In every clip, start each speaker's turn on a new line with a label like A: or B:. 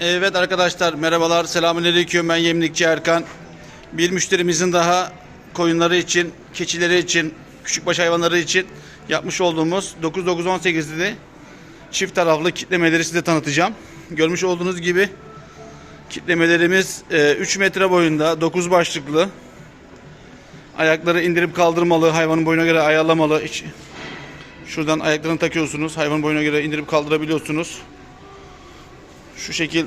A: Evet arkadaşlar merhabalar selamünaleyküm ben Yemlikçi Erkan. Bir müşterimizin daha koyunları için, keçileri için, küçükbaş hayvanları için yapmış olduğumuz 9918'li çift taraflı kitlemeleri size tanıtacağım. Görmüş olduğunuz gibi kitlemelerimiz e, 3 metre boyunda 9 başlıklı. Ayakları indirip kaldırmalı, hayvanın boyuna göre ayarlamalı. Şuradan ayaklarını takıyorsunuz, hayvanın boyuna göre indirip kaldırabiliyorsunuz. Şu şekil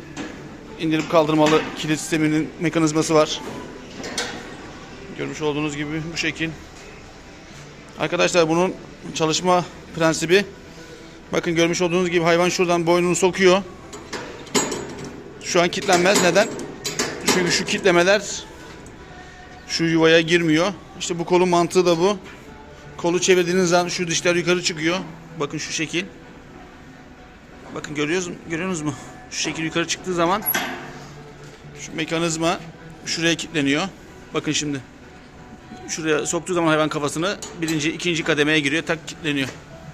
A: indirip kaldırmalı kilit sisteminin mekanizması var. Görmüş olduğunuz gibi bu şekil. Arkadaşlar bunun çalışma prensibi bakın görmüş olduğunuz gibi hayvan şuradan boynunu sokuyor. Şu an kilitlenmez. Neden? Çünkü şu kitlemeler şu yuvaya girmiyor. İşte bu kolun mantığı da bu. Kolu çevirdiğiniz zaman şu dişler yukarı çıkıyor. Bakın şu şekil. Bakın görüyoruz, görüyorsunuz mu? Şu şekil yukarı çıktığı zaman şu mekanizma şuraya kilitleniyor. Bakın şimdi. Şuraya soktuğu zaman hayvan kafasını birinci, ikinci kademeye giriyor. Tak kilitleniyor.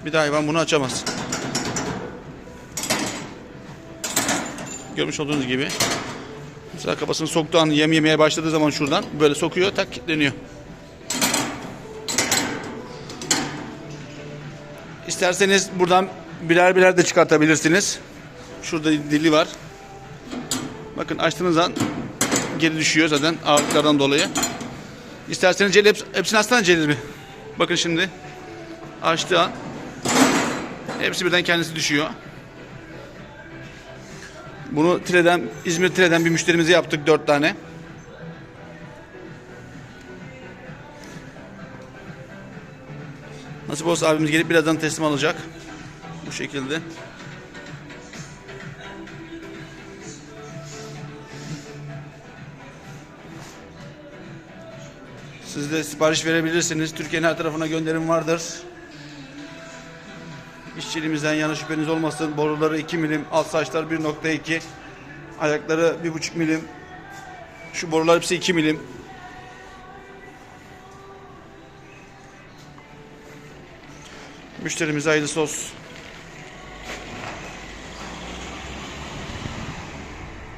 A: Bir daha hayvan bunu açamaz. Görmüş olduğunuz gibi. Mesela kafasını soktuğu an yem yemeye başladığı zaman şuradan böyle sokuyor tak kilitleniyor. İsterseniz buradan birer birer de çıkartabilirsiniz. Şurada dili var. Bakın açtığınız an geri düşüyor zaten ağırlıklardan dolayı. İsterseniz cel heps- hepsini açsana Celil bir. Bakın şimdi açtığı an hepsi birden kendisi düşüyor. Bunu Tire'den, İzmir Tire'den bir müşterimize yaptık dört tane. Nasip olsa abimiz gelip birazdan teslim alacak. Bu şekilde. Siz de sipariş verebilirsiniz. Türkiye'nin her tarafına gönderim vardır. İşçiliğimizden yana şüpheniz olmasın. Boruları 2 milim, alt saçlar 1.2, ayakları 1.5 milim. Şu borular hepsi 2 milim. Müşterimize hayırlısı olsun.